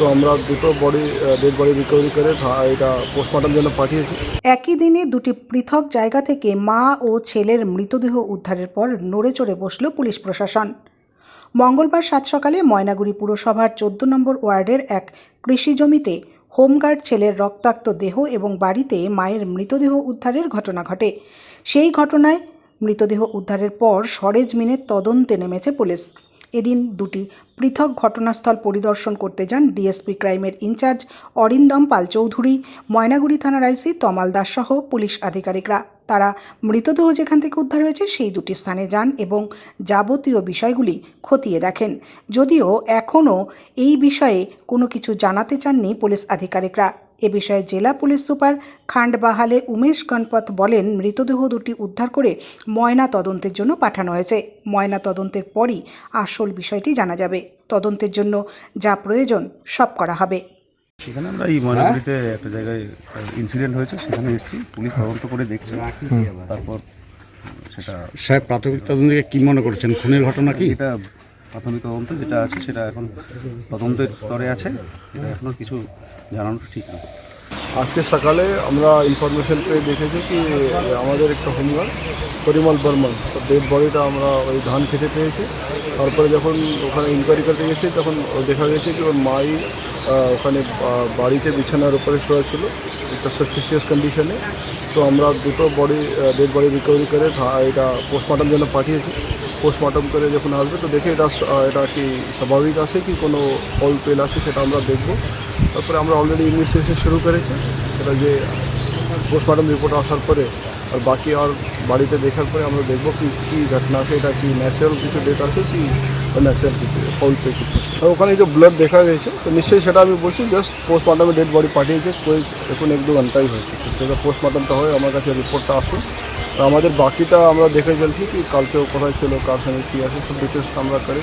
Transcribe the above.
তো আমরা দুটো বডি ডেড বডি রিকভারি করে এটা পোস্টমর্টম জন্য পাঠিয়েছি। একই দিনে দুটি পৃথক জায়গা থেকে মা ও ছেলের মৃতদেহ উদ্ধারের পর নড়ে চড়ে বসল পুলিশ প্রশাসন। মঙ্গলবার সাত সকালে ময়নাগুড়ি পুরসভার চোদ্দ নম্বর ওয়ার্ডের এক কৃষি জমিতে হোমগার্ড ছেলের রক্তাক্ত দেহ এবং বাড়িতে মায়ের মৃতদেহ উদ্ধারের ঘটনা ঘটে। সেই ঘটনায় মৃতদেহ উদ্ধারের পর সরেজমিনের তদন্তে নেমেছে পুলিশ। এদিন দুটি পৃথক ঘটনাস্থল পরিদর্শন করতে যান ডিএসপি ক্রাইমের ইনচার্জ অরিন্দম পাল চৌধুরী, ময়নাগুড়ি থানার আইসি তমাল দাস সহ পুলিশ আধিকারিকরা। তারা মৃতদেহ যেখান থেকে উদ্ধার হয়েছে সেই দুটি স্থানে যান এবং যাবতীয় বিষয়গুলি খতিয়ে দেখেন। যদিও এখনও এই বিষয়ে কোনো কিছু জানাতে চাননি পুলিশ আধিকারিকরা। এ বিষয়ে জেলা পুলিশ সুপার খান্ডবাহালে উমেশ গণপত বলেন মৃতদেহ দুটি উদ্ধার করে ময়না তদন্তের জন্য পাঠানো হয়েছে। ময়না তদন্তের পরই আসল বিষয়টি জানা যাবে। তদন্তের জন্য যা প্রয়োজন সব করা হবে। সেখানে আমরা এই ময়নাগুড়িতে একটা জায়গায় ইনসিডেন্ট হয়েছে। সেখানে এসেছি পুলিশ তদন্ত করে দেখছে। তারপর সেটা সাহেব প্রাথমিক তদন্ত কি মনে করছেন? খুনের ঘটনা কি? এটা প্রাথমিক তদন্ত যেটা আছে সেটা এখন তদন্তের স্তরে আছে। এটা এখনও কিছু জানানো ঠিক না আজকে সকালে আমরা ইনফরমেশন পেয়ে দেখেছি কি আমাদের একটা হোমগার্ড পরিমল বর্মন ডেড বডিটা আমরা ওই ধান খেতে পেয়েছি। তারপরে যখন ওখানে ইনকোয়ারি করতে গেছি, তখন দেখা গেছে কি, ওর মাই ওখানে বাড়িতে বিছানার উপরে শোয়া ছিল, একটা সাসপিসিয়াস কন্ডিশনে তো আমরা দুটো বডি ডেড বডি রিকভারি করে এটা পোস্টমর্টম জন্য পাঠিয়েছি। পোস্টমর্টম করে যখন আসবে, তো দেখে এটা এটা কি স্বাভাবিক আছে কি কোনো অল পেল আছে সেটা আমরা দেখব। তারপরে আমরা অলরেডি ইনভেস্টিগেশন শুরু করেছি। সেটা যে পোস্টমর্টম রিপোর্ট আসার পরে আর বাকি আর বাড়িতে দেখার পরে আমরা দেখব কি, কী ঘটনা আছে, এটা কি ন্যাচারাল কিছু ডেট আছে কি ন্যাচারাল কিছু ফল পে কিছু আর ওখানে যে ব্লাড দেখা গেছে, তো নিশ্চয়ই সেটা আমি বলছি জাস্ট পোস্টমর্টমে ডেড বডি পাঠিয়েছে কই এখন এক দু ঘন্টাই হয়েছে। সেটা পোস্টমর্টমটা হয়, আমার কাছে রিপোর্টটা আসুন আমাদের বাকিটা আমরা দেখে ফেলছি কি কালকেও কোথায় ছিল, কার সঙ্গে কী আছে, সব ডিটেলস আমরা করে